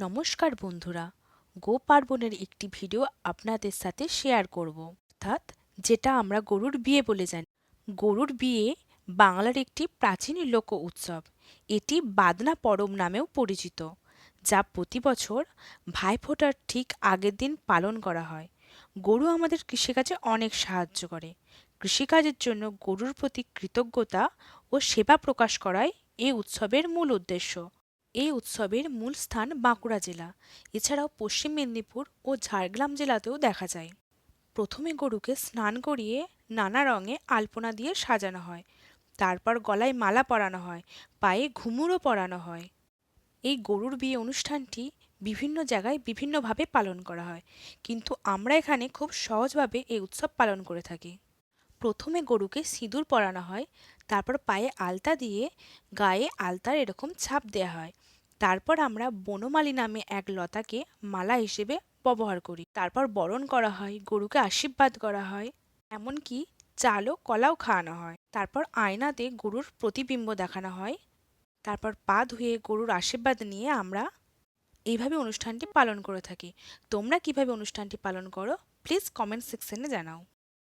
নমস্কার বন্ধুরা গো পার্বণের একটি ভিডিও আপনাদের সাথে শেয়ার করব। অর্থাৎ যেটা আমরা গরুর বিয়ে বলে জানি। গরুর বিয়ে বাংলার একটি প্রাচীন লোক উৎসব। এটি বাদনা পরব নামেও পরিচিত, যা প্রতি বছর ভাইফোঁটার ঠিক আগের দিন পালন করা হয়। গরু আমাদের কৃষিকাজে অনেক সাহায্য করে। কৃষিকাজের জন্য গরুর প্রতি কৃতজ্ঞতা ও সেবা প্রকাশ করাই এই উৎসবের মূল উদ্দেশ্য। এই উৎসবের মূল স্থান বাঁকুড়া জেলা। এছাড়াও পশ্চিম মেদিনীপুর ও ঝাড়গ্রাম জেলাতেও দেখা যায়। প্রথমে গরুকে স্নান করিয়ে নানা রঙে আলপনা দিয়ে সাজানো হয়। তারপর গলায় মালা পরানো হয়, পায়ে ঘুমুরও পরানো হয়। এই গরুর বিয়ে অনুষ্ঠানটি বিভিন্ন জায়গায় বিভিন্নভাবে পালন করা হয়। কিন্তু আমরা এখানে খুব সহজভাবে এই উৎসব পালন করে থাকি। প্রথমে গরুকে সিঁদুর পরানো হয়, তারপর পায়ে আলতা দিয়ে গায়ে আলতার এরকম ছাপ দেওয়া হয়। তারপর আমরা বনমালী নামে এক লতাকে মালা হিসেবে ব্যবহার করি। তারপর বরণ করা হয়, গরুকে আশীর্বাদ করা হয়, এমনকি চাল ও কলাও খাওয়ানো হয়। তারপর আয়নাতে গরুর প্রতিবিম্ব দেখানো হয়। তারপর পা ধুয়ে গরুর আশীর্বাদ নিয়ে আমরা এইভাবে অনুষ্ঠানটি পালন করে থাকি। তোমরা কীভাবে অনুষ্ঠানটি পালন করো প্লিজ কমেন্ট সেকশনে জানাও।